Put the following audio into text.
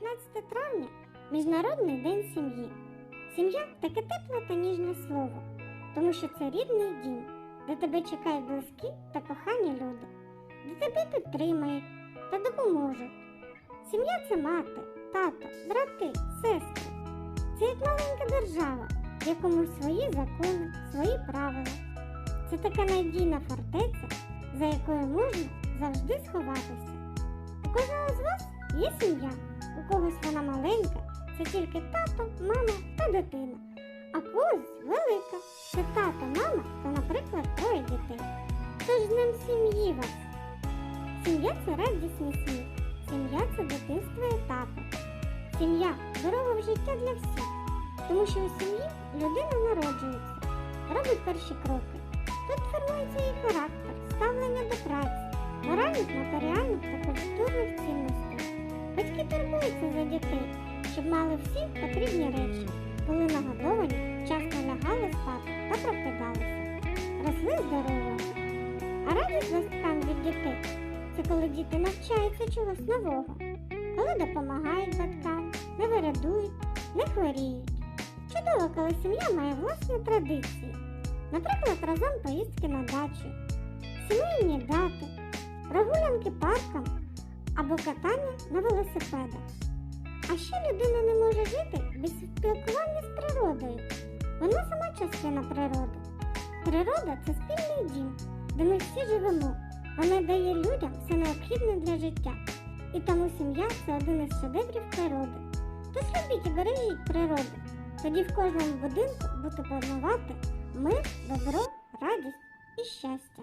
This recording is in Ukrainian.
15 травня Міжнародний день сім'ї. Сім'я таке тепле та ніжне слово, тому що це рідний дім, де тебе чекають близькі та кохані люди, де тебе підтримають та допоможуть. Сім'я це мати, тато, брати, сестри. Це як маленька держава, в якому свої закони, свої правила. Це така надійна фортеця, за якою можна завжди сховатися. У кожного з вас є сім'я, у когось вона маленька, це тільки тато, мама та дитина, а когось велика, це тато, мама та, наприклад, троє дітей. Тож з ним сім'ї вас. Сім'я це радісний сміх, сім'я це дитинство і етапи. Сім'я дорога в життя для всіх, тому що у сім'ї людина народжується, робить перші кроки. Тут формується її характер, ставлення до праці, моральних, матеріальних та культурних цінностей. Батьки турбуються за дітей, щоб мали всі потрібні речі, були нагодовані, вчасно лягали спати та прокидалися, росли здоровими. А радість батькам від дітей це коли діти навчаються чогось нового, коли допомагають батькам, не вирадують, не хворіють. Чудово, коли сім'я має власні традиції, наприклад, разом поїздки на дачу, сімейні дати, прогулянки парком або катання на велосипедах. А ще людина не може жити без спілкування з природою. Вона сама частина природи. Природа це спільний дім, де ми всі живемо. Вона дає людям все необхідне для життя. І тому сім'я це один із шедеврів природи. Тож любіть і бережіть природу. Тоді в кожному будинку буде панувати мир, добро, радість і щастя.